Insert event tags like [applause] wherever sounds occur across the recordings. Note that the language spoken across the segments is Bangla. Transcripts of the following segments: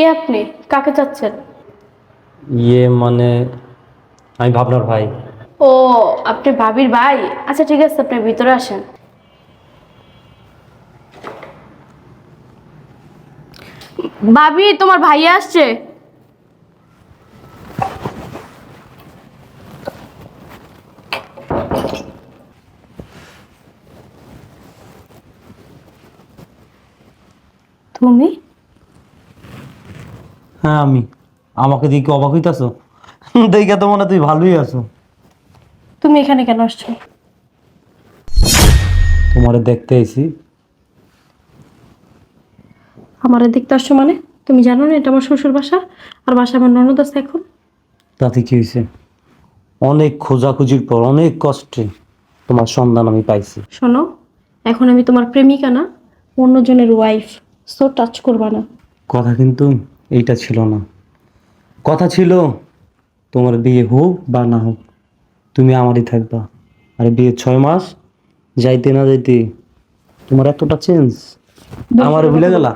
কে আপনি? কাকে চাচ্ছেন? ইয়ে মানে আমি ভাবনার ভাই। ও আপনি ভাবির ভাই? আচ্ছা ঠিক আছে আপনি ভিতরে আসেন। ভাবি তোমার ভাইয়া আসছে? তুমি? হ্যাঁ আমি। আমাকে দিয়ে কি অবাক হইতাছো? [laughs] দেখে তো মনে তুই ভালোই আছো। তুমি এখানে কেন আসছো? তোমারে দেখতে এসি আমার দেখতে আসছো মানে? তুমি জানো না এটা আমার শ্বশুর বাসা আর বাসা আমার ননদ আছে এখন। তাতে কি হয়েছে অনেক খোঁজাখুঁজির পর অনেক কষ্টে তোমার সন্ধান আমি পাইছি। শোনো এখন আমি তোমার প্রেমিকা না অন্যজনের ওয়াইফ সো টাচ করবা না। কথা কিন্তু এইটা ছিল না। কথা ছিল তোমার বিয়ে হোক বা না হোক তুমি আমারই থাকবা। আর বিয়ে ছয় মাস যাইতে না যাইতে তোমার এতটা চেঞ্জ আমার ভুলে গেলা।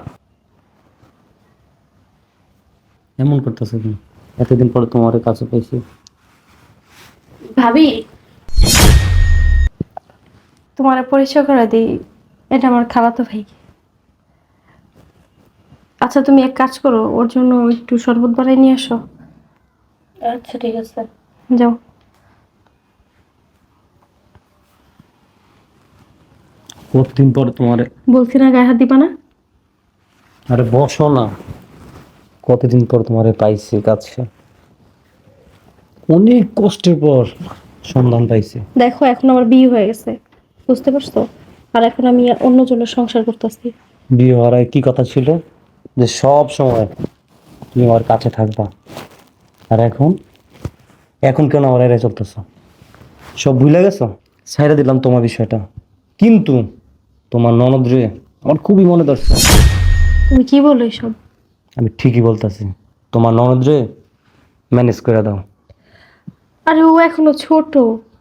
এমন করতেছে তুমি এতদিন পরে তোমার কাছে পাইছি। ভাবি তোমার পরিচয় করে দিই এটা আমার খালাতো ভাই আচ্ছা তুমি এক কাজ করো ওর জন্য একটু শরবত বানাই নিয়ে আসো। আচ্ছা ঠিক আছে। যাও। কতদিন পর তোমার বলছি না গায়ে হাত দিবা না? আরে বসো না। কতদিন পর তোমারে পাইছি কাছে? অনেক কষ্টের পর সন্ধান পাইছি। দেখো এখন আমার বিয়ে হয়ে গেছে। বুঝতে পারছ? আর এখন আমি অন্যজনের সংসার করতেছি। বিয়ে হওয়ার আগে কি কথা ছিল? যে সব সময় তুমি আমার কাছে থাকবা। আর এখন এখন কেন আমার এরাই চলতেছ? সব ভুলে গেছো? ছাইড়ে দিলাম তোমার বিষয়টা। কিন্তু তোমার ননদ রে আমার খুবই মনে ধরছে। তুমি কি বলো এসব? আমি ঠিকই বলতেছি। তোমার ননদ রে ম্যানেজ করে দাও। আরে ও এখনও ছোট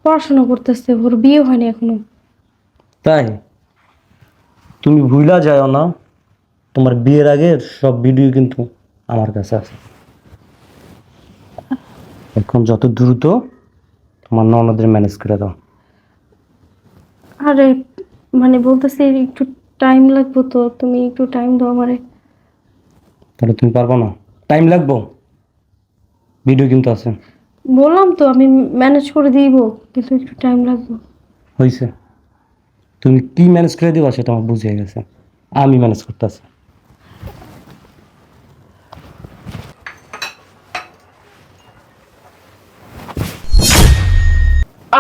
পড়াশোনা করতেছে ওর বিয়ে হয়নি এখনও। তাই? তুমি ভুলা যাও না তোমার বিয়ের আগের সব ভিডিও কিন্তু আমার কাছে আছে। এখন যত দ্রুত তোমার ননদের ম্যানেজ করে দাও। আরে মানে বলতেছি একটু টাইম লাগবে তো তুমি একটু টাইম দাও আমারে। তাহলে তুমি পারব না? টাইম লাগবো? ভিডিও কিন্তু আছে। বললাম তো আমি ম্যানেজ করে দিব কিন্তু একটু টাইম লাগবে। হয়েছে তুমি কি ম্যানেজ করে দিবা সেটা আমার বুঝে গেছে। আমি ম্যানেজ করতেছি।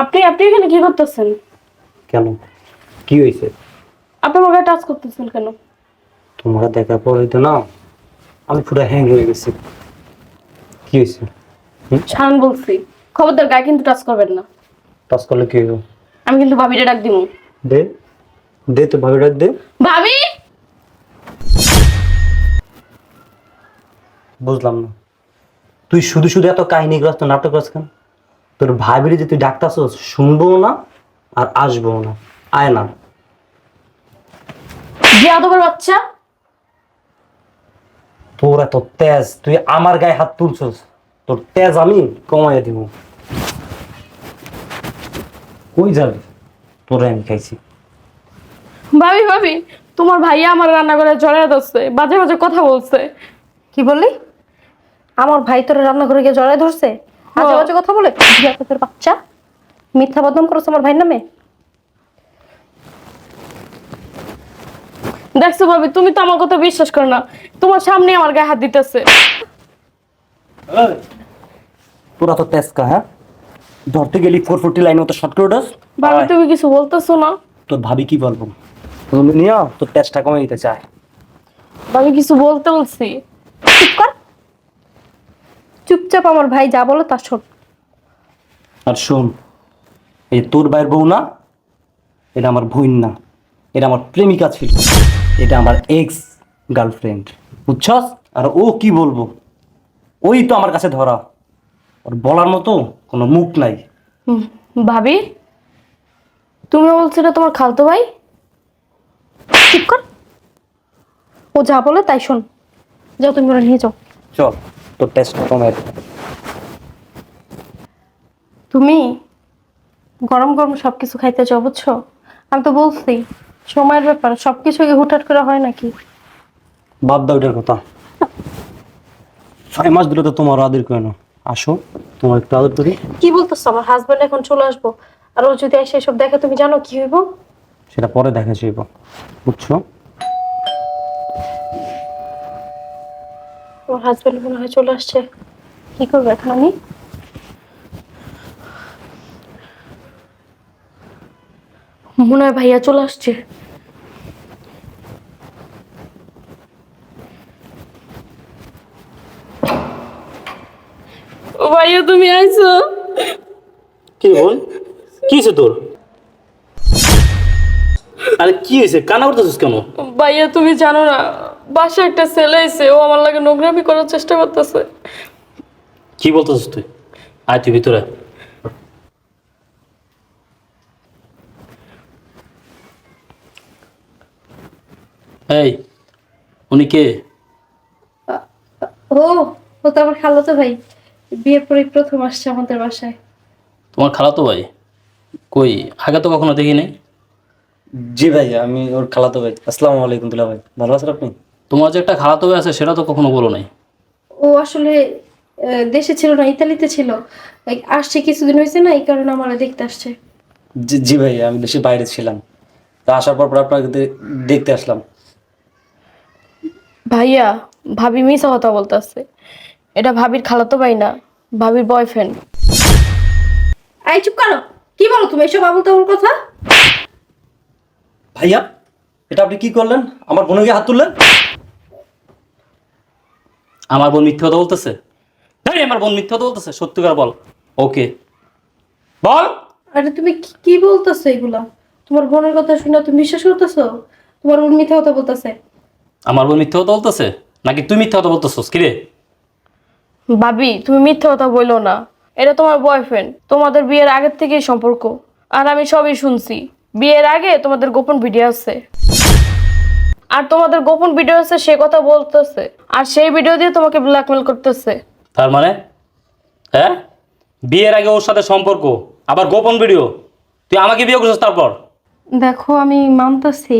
আপনি আপনি এখানে কি করতেছেন? কেন? কি হয়েছে? আপনি আমাকে টাচ করতেছেন কেন? তোমরা দেখার পরেই তো না আমি পুরো হ্যাং হয়ে গেছি। কি হয়েছে? ছাড়ান বলছি খবরদার গায়ে কিন্তু টাচ করবেন না। টাচ করলে কি হইব? আমি কিন্তু ভাবিটা ডাক দিব দে দে তো ভাবি ডাক দে। ভাবি? বুঝলাম না। তুই শুধু শুধু এত কাহিনীগ্রস্ত নাটক করছ কেন? তোর ভাবিরে যে তুই ডাকতাছস শুনব না আর আসব না। আয় না। যে বাচ্চা? তোর এত তেজ তুই আমার গায়ে হাত তুলছস। তোর তেজ আমি কমাইয়া দিব। কই যাবি? তোরে আমি খাইছি। ভাবি ভাবি তোমার ভাইয়া আমার রান্না করে জড়াই ধরছে বাজে বাজে কথা বলছে। কি বললি? আমার ভাই তোর রান্না করে গিয়ে জড়ায় ধরছে? আজে বাজে কথা বলে? তোর বাচ্চা। মিথ্যা বদনাম করছ আমার ভাইয়ের নামে। দেখছ ভাবি তুমি তো আমার কথা বিশ্বাস করো না। তোমার সামনে আমার গায়ে হাত দিতেছে। তোরা তো তেজ কা হ্যাঁ? ধরতে গেলি ফোর ফোরটি লাইন মতো শর্ট করে উঠাস? ভাবি তুমি কিছু বলতেছো না? তোর ভাবি কি বলব? তুমি নিয়ে তোর তেজটা কমে দিতে চায়। ভাবি কিছু বলতে বলছি। চুপ কর। চুপচাপ আমার ভাই যা বলো তা শোন। আর শোন এই তোর ভাইয়ের বউ না এটা আমার বোন না এটা আমার প্রেমিকা ছিল এটা আমার এক্স গার্লফ্রেন্ড বুঝছস? আর ও কি বলব? ওই তো আমার কাছে ধরা। ওর বলার মতো কোনো মুখ নাই। ভাবি তুমি বলছো এটা তোমার খালতো ভাই? চুপ কর। ও যা বলে তাই শোন। যাও তুমি ওরা নিয়ে যাও। চল। তোর টেস্ট কমে তুমি গরম গরম সব কিছু খাইতে চাও বুঝছ? আমি তো বলছি সময়ের ব্যাপার সব কিছু হুটহাট করে হয় নাকি? বাদ দাও এটার কথা। ছয় মাস ধরে তো তোমার আদর করে না আসো তোমার একটু আদর করি। কি বলতেছো? আমার হাজবেন্ড এখন চলে আসব। আর ও যদি এসে এসব দেখে তুমি জানো কি হইব? সেটা পরে দেখা যাইব বুঝছ? আমার মনে হয় চলে আসছে। কি করব এখন আমি? মনে হয় ভাইয়া চলে আসছে। ও ভাইয়া তুমি আইছো? কি বল কি হয়েছে তোর? আরে কি হয়েছে কানা করতেছিস কেন? ভাইয়া তুমি জানো না বাসায় একটা ছেলে এসে ও আমার লাগে নোংরামি করার চেষ্টা করতেছে। কি বলতেছিস তুই? আয় তুই ভিতরে। এই উনি কে? ও ও তো আমার খালাতো ভাই। বিয়ের পরে প্রথম আসছে আমাদের বাসায়। তোমার খালাতো ভাই? কই আগে তো কখনো দেখি নাই জি ভাই আমি ওর খালাতো ভাই। আসসালামু আলাইকুম দুলা ভাই। ভালো আছেন আপনি? তোমার যে একটা খালাতো ভাই আছে সেটা তো কখনো বলো নাই। ও আসলে আহ, দেশে ছিল না ইতালিতে ছিল। আসছে কিছুদিন হয়েছে না এই কারণে আমার দেখতে আসছে। জি জি ভাই আমি দেশের বাইরে ছিলাম। তা আসার পর পর আপনাকে দেখতে আসলাম। ভাইয়া ভাবি মিশা কথা বলতেছে। এটা ভাবির খালাতো ভাই না ভাবির বয়ফ্রেন্ড আই চুপ করো। কি বলো তুমি এসব আবল তাবল কথা? ভাইয়া এটা আপনি কি করলেন? আমার বোনকে হাত তুললেন? আমার বোন মিথ্যে কথা বলতেছে? এই আমার বোন মিথ্যে কথা বলতেছে? সত্যিকার বল। ওকে। বল। আরে তুমি কি- কি বলতেছো এগুলা? তোমার বোনের কথা শুনে তুমি বিশ্বাস করতেছো? তোমার বোন মিথ্যা কথা বলতেছে। আমার বোন মিথ্যে কথা বলতেছে? নাকি তুই মিথ্যে কথা বলতেছিস? কিরে ভাবি তুমি মিথ্যে কথা বলল না। এটা তোমার বয়ফ্রেন্ড তোমাদের বিয়ের আগের থেকেই সম্পর্ক। আর আমি সবই শুনছি। বিয়ের আগে তোমাদের গোপন ভিডিও আছে। আর তোমাদের গোপন ভিডিও আছে সে কথা বলতেছে। আর সেই ভিডিও দিয়ে তোমাকে ব্ল্যাকমেল করতেছে। তার মানে? হ্যাঁ? বিয়ের আগে ওর সাথে সম্পর্ক আবার গোপন ভিডিও তুই আমাকে বিয়ে করছিস তারপর? দেখো আমি মানতাছি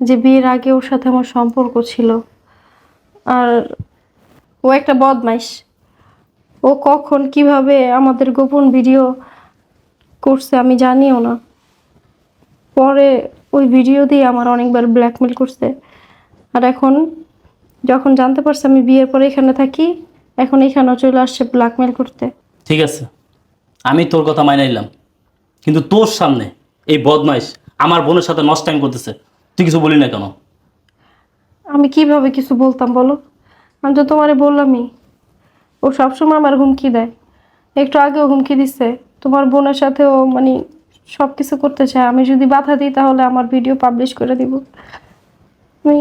যে বিয়ের আগে ওর সাথে আমার সম্পর্ক ছিল। আর ও একটা বদমাইশ। ও কখন কীভাবে আমাদের গোপন ভিডিও করছে আমি জানিও না। পরে ওই ভিডিও দিয়ে আমার অনেকবার ব্ল্যাকমেল করছে। আর এখন যখন জানতে পারছে আমি বিয়ের পরে এখানে থাকি এখন এখানেও চলে আসছে ব্ল্যাকমেল করতে। ঠিক আছে আমি তোর কথা মাইনে নিলাম। কিন্তু তোর সামনে এই বদমাইশ আমার বোনের সাথে নষ্ট টাইম করতেছে তুই কিছু বলি না কেন? আমি কীভাবে কিছু বলতাম বলো? আমি তো তোমারে বললামই। ও সবসময় আমার হুমকি দেয়। একটু আগেও হুমকি দিচ্ছে তোমার বোনের সাথেও মানে সব কিছু করতে চায়। আমি যদি বাধা দিই তাহলে আমার ভিডিও পাবলিশ করে দিব। আমি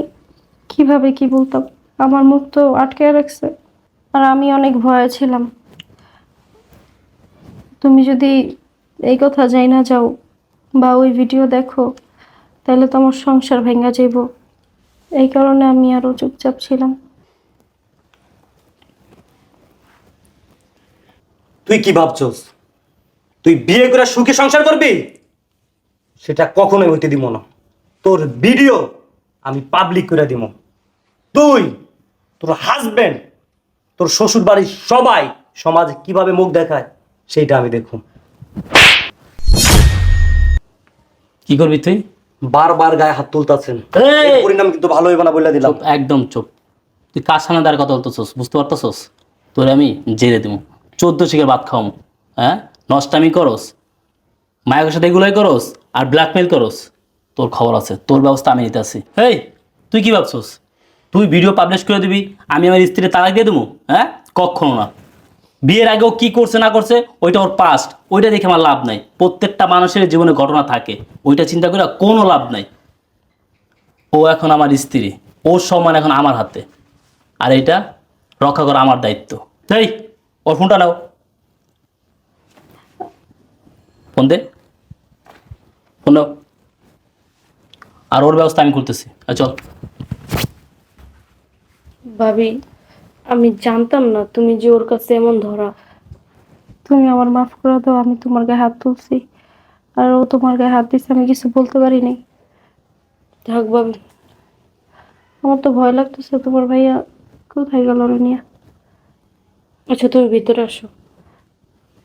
কীভাবে কি বলতাম? আমার মুখ তো আটকে রাখছে। আর আমি অনেক ভয়ে ছিলাম। তুমি যদি এই কথা যাই না যাও বা ওই ভিডিও দেখো, তাহলে তো আমার সংসার ভেঙে যাইব। এই কারণে আমি আরও চুপচাপ ছিলাম। তুই কি ভাবছস? তুই বিয়ে করে সুখে সংসার করবি? সেটা কখনোই হইতে দিব না। তোর ভিডিও আমি পাবলিক করে দিব তুই তোর হাজবেন্ড তোর শ্বশুর বাড়ির সবাই সমাজে কীভাবে মুখ দেখায় সেইটা আমি দেখুন। কি করবি তুই? বারবার গায়ে হাত তুলতাছেন! পরিণাম কিন্তু ভালো হইব না বলে দিলাম। একদম চুপ। তুই কার সামনে দাঁড় কথা বলতেছস বুঝতে পারতেছস? তোর আমি জেলে দিব চোদ্দ শিখের ভাত খাওয়াম হ্যাঁ? নষ্টামি করস মায়ের সাথে এগুলোই করস আর ব্ল্যাকমেল করস, তোর খবর আছে, তোর ব্যবস্থা আমি নিতে আসি হেই, তুই কি ভাবছস? তুই ভিডিও পাবলিশ করে দিবি, আমি আমার স্ত্রীর তালাক দিয়ে দেবো? হ্যাঁ? কখনো না। বিয়ের আগে ও কি করছে না করছে, ওইটা ওর পাস্ট ওইটা দেখে আমার লাভ নাই। প্রত্যেকটা মানুষের জীবনে ঘটনা থাকে, ওইটা চিন্তা করে কোনো লাভ নাই। ও এখন আমার স্ত্রী, ওর সম্মান এখন আমার হাতে। আর এটা রক্ষা করা আমার দায়িত্ব। তাই ওর ফোনটা নাও। ফোন ফোন নাও আর ওর ব্যবস্থা আমি করতেছি। চল। ভাবি, আমি জানতাম না তুমি যে ওর কাছে এমন ধরা। তুমি আমার মাফ করে দাও, আমি তোমার গায়ে হাত তুলছি। আর ও তোমার গায়ে হাত দিচ্ছে আমি কিছু বলতে পারি নাই থাক ভাবি। আমার তো ভয় লাগতেছে, তোমার ভাইয়া কোথায় গেল রে নিয়ে আচ্ছা তুমি ভিতরে আসো।